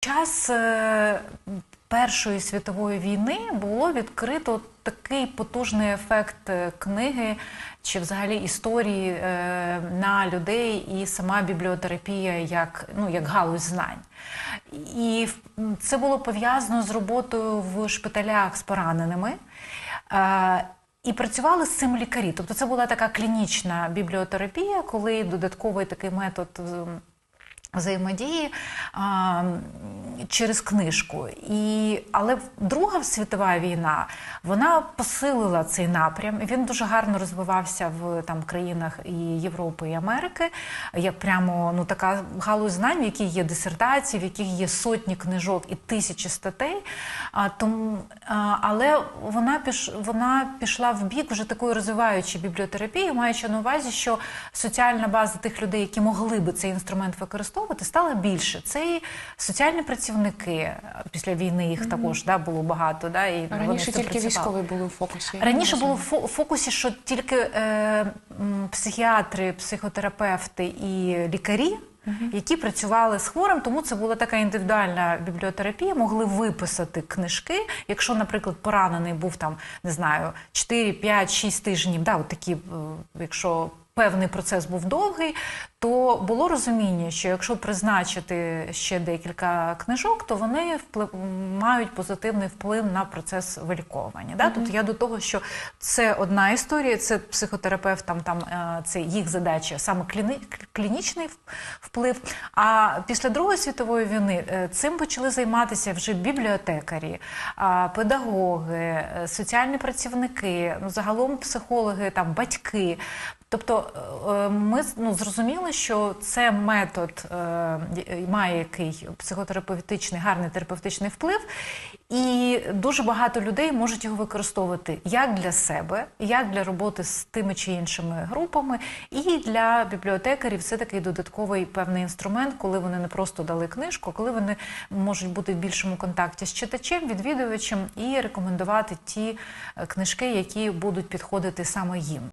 час е, Першої світової війни було відкрито такий потужний ефект е, книги чи взагалі історії е, на людей і сама бібліотерапія як, ну, як галузь знань. І це було пов'язано з роботою в шпиталях з пораненими. І працювали з цим лікарі. Тобто це була така клінічна бібліотерапія, коли додатковий такий метод м, взаємодії а, через книжку. І, але Друга світова війна вона посилила цей напрям. Він дуже гарно розвивався в там країнах і Європи і Америки, як прямо ну така галузь знань, в якій є дисертації, в яких є сотні книжок і тисячі статей. А, тому, а, але вона піш, вона пішла в бік вже такої розвиваючої бібліотерапії, маючи на увазі, що соціальна база тих людей, які могли би цей інструмент використовувати, стала більше. Це і соціальні працівники після війни їх також да, було багато. Да, і Раніше тільки працювали. військові були в фокусі. Раніше було в фо- фокусі, що тільки е, психіатри, психотерапевти і лікарі. Які працювали з хворим, тому це була така індивідуальна бібліотерапія, могли виписати книжки. Якщо, наприклад, поранений був там, не знаю, 4, 5, 6 тижнів, да, от такі, е, якщо певний процес був довгий, то було розуміння, що якщо призначити ще декілька книжок, то вони вплив, мають позитивний вплив на процес виліковування. Да? Тобто я до того, що це одна історія, це психотерапевт, там, там е, це їх задача, саме кліни, клінічний вплив. А після Другої світової війни е, цим почали займатися вже бібліотекарі, педагоги, е, соціальні працівники, ну загалом психологи, там батьки. Тобто ми ну, зрозуміли, що це метод е, має який психотерапевтичний, гарний терапевтичний вплив, і дуже багато людей можуть його використовувати як для себе, як для роботи з тими чи іншими групами, і для бібліотекарів це такий додатковий певний інструмент, коли вони не просто дали книжку, коли вони можуть бути в більшому контакті з читачем, відвідувачем і рекомендувати ті е, книжки, які будуть підходити саме їм.